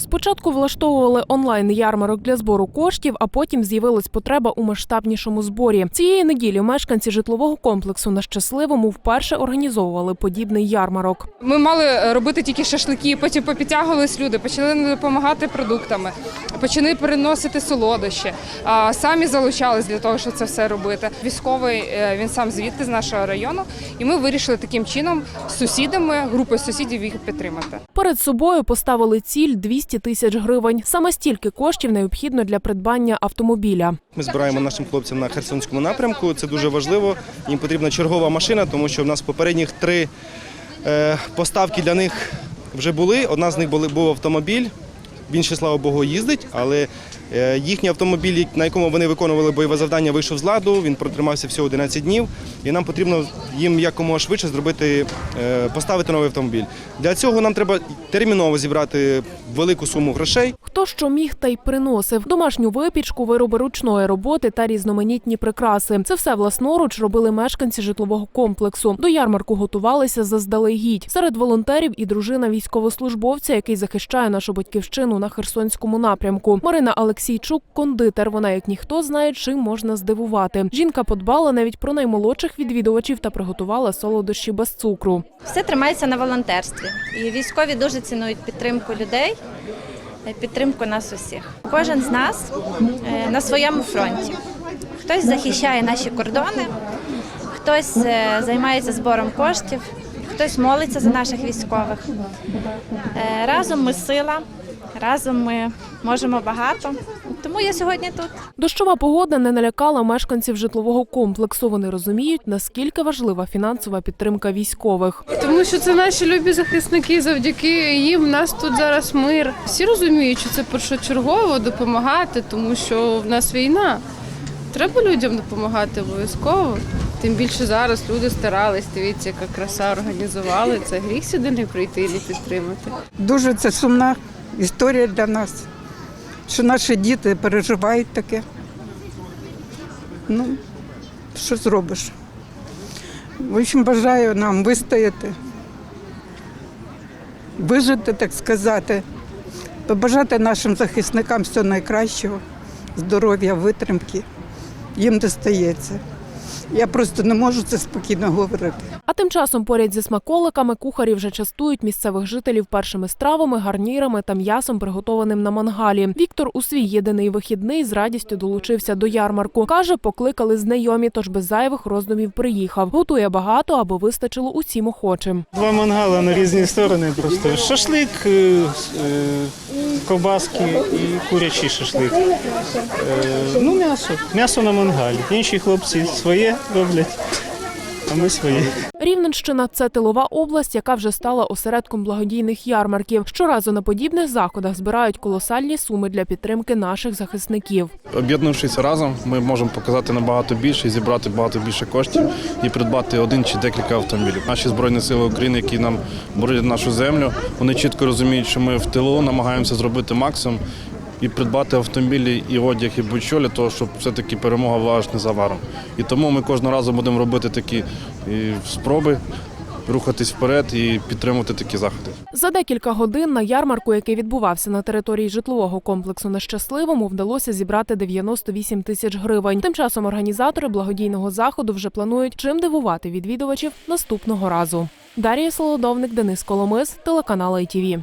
Спочатку влаштовували онлайн ярмарок для збору коштів, а потім з'явилась потреба у масштабнішому зборі. Цієї неділі мешканці житлового комплексу на щасливому вперше організовували подібний ярмарок. Ми мали е, робити тільки шашлики, потім попідтягувались люди, почали допомагати продуктами, почали переносити солодощі. Самі залучались для того, щоб це все робити. Військовий е, він сам звідти з нашого району, і ми вирішили таким чином з сусідами, групою сусідів їх підтримати. Перед собою поставили ціль 200 тисяч гривень. Саме стільки коштів необхідно для придбання автомобіля. Ми збираємо нашим хлопцям на Херсонському напрямку. Це дуже важливо. Їм потрібна чергова машина, тому що в нас попередніх три е, поставки для них вже були. Одна з них був автомобіль. Він ще, слава Богу, їздить, але їхній автомобіль, на якому вони виконували бойове завдання, вийшов з ладу. Він протримався всього 11 днів, і нам потрібно їм якомога швидше зробити, е, поставити новий автомобіль. Для цього нам треба терміново зібрати велику суму грошей. Хто що міг, та й приносив домашню випічку, вироби ручної роботи та різноманітні прикраси. Це все власноруч робили мешканці житлового комплексу. До ярмарку готувалися заздалегідь. Серед волонтерів і дружина військовослужбовця, який захищає нашу батьківщину на Херсонському напрямку. Марина Алексійчук, кондитер. Вона як ніхто знає, чим можна здивувати. Жінка подбала навіть про наймолодших відвідувачів та приготувала солодощі без цукру. Все тримається на волонтерстві. І військові дуже цінують підтримку людей, е, підтримку нас усіх. Кожен з нас е, на своєму фронті. Хтось захищає наші кордони, хтось е, займається збором коштів, хтось молиться за наших військових. Разом ми сила, разом ми можемо багато. Тому я сьогодні тут. Дощова погода не налякала мешканців житлового комплексу. Вони розуміють, наскільки важлива фінансова підтримка військових. Тому що це наші любі захисники. Завдяки їм в нас тут зараз мир. Всі розуміють, що це першочергово допомагати, тому що в нас війна. Треба людям допомагати обов'язково. Тим більше зараз люди старались. Дивіться, яка краса організували. Це гріх сюди не прийти і не підтримати. Дуже це сумна історія для нас, що наші діти переживають таке. Ну, що зробиш? В общем, бажаю нам вистояти, вижити, так сказати, побажати нашим захисникам всього найкращого, здоров'я, витримки. Їм достається. Я просто не можу це спокійно говорити. А тим часом поряд зі смаколиками кухарі вже частують місцевих жителів першими стравами, гарнірами та м'ясом, приготованим на мангалі. Віктор у свій єдиний вихідний з радістю долучився до ярмарку. каже, покликали знайомі, тож без зайвих роздумів приїхав. Готує багато, аби вистачило усім охочим. Два мангали на різні сторони. Просто шашлик, е, е, ковбаски і курячий шашлик. Е, Ну, м'ясо. М'ясо на мангалі. Інші хлопці своє роблять, а ми своє. Рівненщина це тилова область, яка вже стала осередком благодійних ярмарків. Щоразу на подібних заходах збирають колосальні суми для підтримки наших захисників. Об'єднавшись разом, ми можемо показати набагато більше і зібрати багато більше коштів і придбати один чи декілька автомобілів. Наші збройні сили України, які нам боронять нашу землю, вони чітко розуміють, що ми в тилу намагаємося зробити максимум і придбати автомобілі і одяг, і будь-що для того, щоб все-таки перемога була аж незабаром. І тому ми кожного разу будемо робити такі спроби рухатись вперед і підтримувати такі заходи. За декілька годин на ярмарку, який відбувався на території житлового комплексу на щасливому, вдалося зібрати 98 тисяч гривень. Тим часом організатори благодійного заходу вже планують чим дивувати відвідувачів наступного разу. Дар'я Солодовник, Денис Коломис, телеканал ITV.